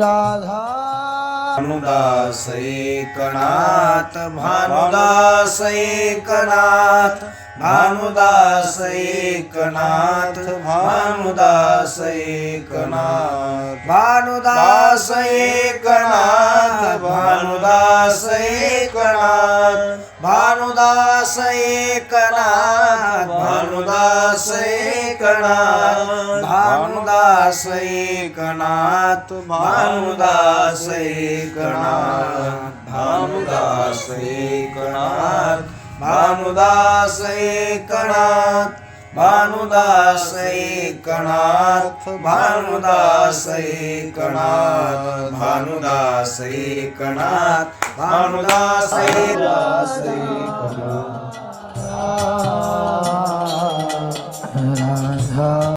Radha. Bhanudas Eknath Bhanudas Eknath Bhanudas Eknath Bhanudas Eknath Bhanudas Eknath Bhanudas Eknath Bhanudas Eknath Bhanudas Eknath Bhanudas Eknath Bhanudas Eknath Bhanudas Eknath Bhanudas Eknath Bhanudas Eknath Bhanudas Eknath Bhanudas Eknath Bhanudas Eknath Radha